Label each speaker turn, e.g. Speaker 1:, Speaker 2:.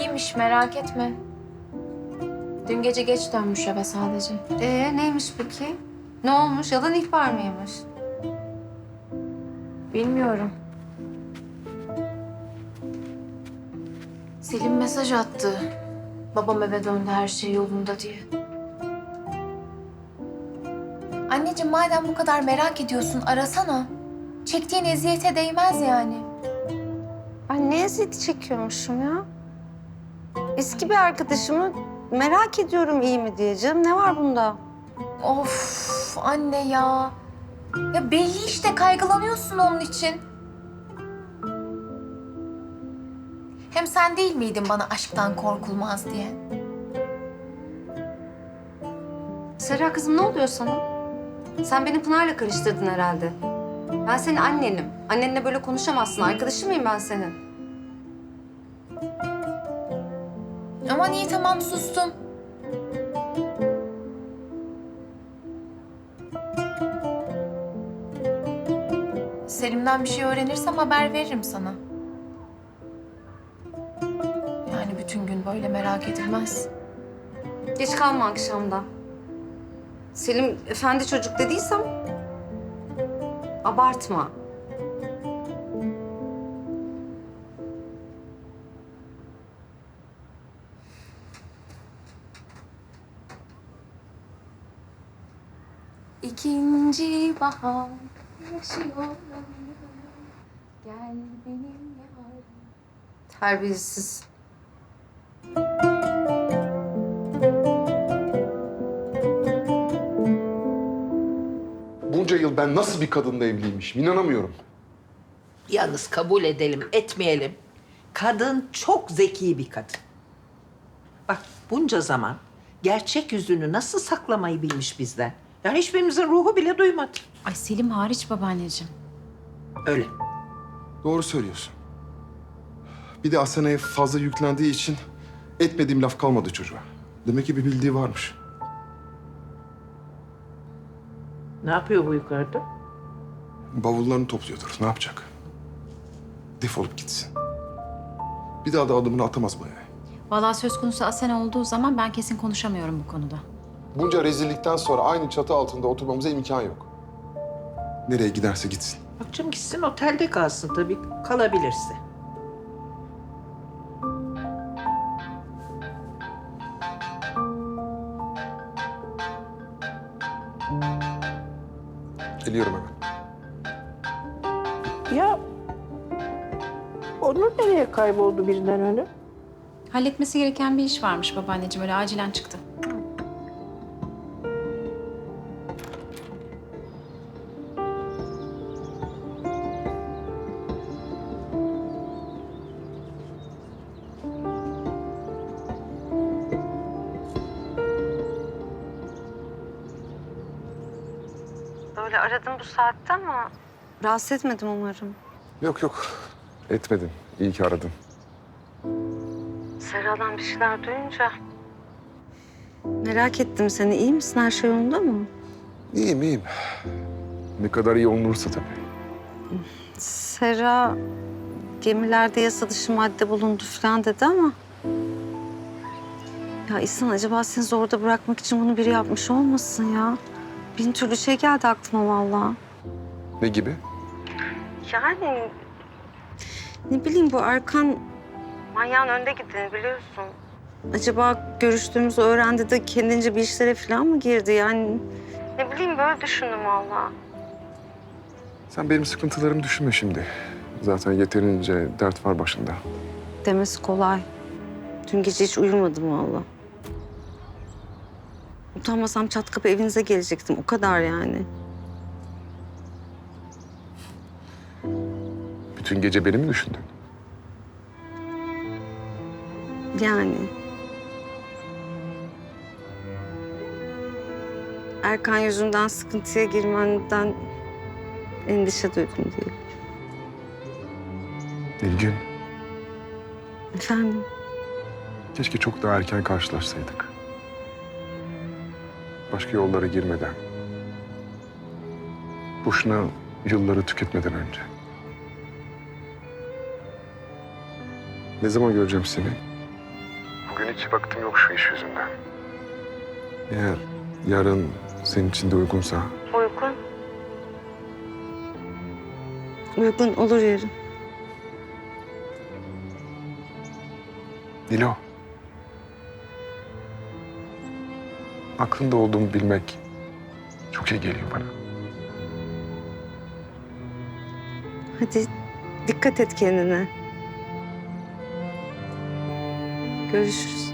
Speaker 1: İyiymiş merak etme. Dün gece geç dönmüş eve sadece.
Speaker 2: Ee neymiş peki? Ne olmuş? Yalan ihbar mıymış?
Speaker 1: Bilmiyorum. Selim mesaj attı. Babam eve döndü her şey yolunda diye. Anneciğim madem bu kadar merak ediyorsun arasana. Çektiğin eziyete değmez yani.
Speaker 2: Ben ne eziyeti çekiyormuşum ya? Eski bir arkadaşımı merak ediyorum iyi mi diye canım. Ne var bunda?
Speaker 1: Of anne ya. Ya belli işte kaygılanıyorsun onun için. Hem sen değil miydin bana aşktan korkulmaz diye?
Speaker 2: Serra kızım ne oluyor sana? Sen beni Pınar'la karıştırdın herhalde. Ben senin annenim. Annenle böyle konuşamazsın. Arkadaşın mıyım ben senin?
Speaker 1: Aman iyi tamam sustum. Selim'den bir şey öğrenirsem haber veririm sana. Yani bütün gün böyle merak edilmez.
Speaker 2: Geç kalma akşamda. Selim efendi çocuk dediysem abartma.
Speaker 1: İkinci bahar yaşıyorum. Gel benim yarim.
Speaker 2: Terbiyesiz.
Speaker 3: Bunca yıl ben nasıl bir kadınla evliymişim inanamıyorum.
Speaker 4: Yalnız kabul edelim, etmeyelim. Kadın çok zeki bir kadın. Bak bunca zaman gerçek yüzünü nasıl saklamayı bilmiş bizden. Yani hiçbirimizin ruhu bile duymadı.
Speaker 5: Ay Selim hariç babaanneciğim.
Speaker 4: Öyle.
Speaker 3: Doğru söylüyorsun. Bir de Asena'ya fazla yüklendiği için etmediğim laf kalmadı çocuğa. Demek ki bir bildiği varmış.
Speaker 4: Ne yapıyor bu yukarıda?
Speaker 3: Bavullarını topluyordur. Ne yapacak? Defolup gitsin. Bir daha da adımını atamaz bu eve.
Speaker 5: Vallahi söz konusu Asena olduğu zaman ben kesin konuşamıyorum bu konuda.
Speaker 3: Bunca rezillikten sonra aynı çatı altında oturmamıza imkan yok. Nereye giderse gitsin.
Speaker 4: Bak canım gitsin otelde kalsın tabii kalabilirse.
Speaker 3: Geliyorum hemen.
Speaker 4: Ya Onur nereye kayboldu birden öyle?
Speaker 5: Halletmesi gereken bir iş varmış babaanneciğim öyle acilen çıktı.
Speaker 2: Böyle aradım bu saatte ama rahatsız etmedim umarım.
Speaker 3: Yok yok. Etmedin. İyi ki aradın.
Speaker 2: Serra'dan bir şeyler duyunca... Merak ettim seni. İyi misin? Her şey yolunda mı?
Speaker 3: İyiyim iyiyim. Ne kadar iyi olunursa tabii.
Speaker 2: Serra gemilerde yasa dışı madde bulundu falan dedi ama... Ya İhsan acaba seni zorda bırakmak için bunu biri yapmış olmasın ya? Bin türlü şey geldi aklıma vallahi.
Speaker 3: Ne gibi?
Speaker 2: Yani ne bileyim bu Arkan manyağın önde gideni biliyorsun. Acaba görüştüğümüzü öğrendi de kendince bir işlere falan mı girdi yani? Ne bileyim böyle düşündüm vallahi.
Speaker 3: Sen benim sıkıntılarımı düşünme şimdi. Zaten yeterince dert var başında.
Speaker 2: Demesi kolay. Dün gece hiç uyumadım vallahi. Utanmasam çat kapı evinize gelecektim. O kadar yani.
Speaker 3: Bütün gece beni mi düşündün?
Speaker 2: Yani. Erkan yüzünden sıkıntıya girmenden endişe duydum diye.
Speaker 3: Nilgün,
Speaker 2: Efendim?
Speaker 3: keşke çok daha erken karşılaşsaydık. Başka yollara girmeden. Boşuna yılları tüketmeden önce. Ne zaman göreceğim seni? Hiç vaktim yok şu iş yüzünden. Eğer yarın senin için de uygunsa...
Speaker 2: Uygun. Uygun olur yarın.
Speaker 3: Dilo. Aklında olduğumu bilmek çok iyi geliyor bana.
Speaker 2: Hadi dikkat et kendine. Görüşürüz.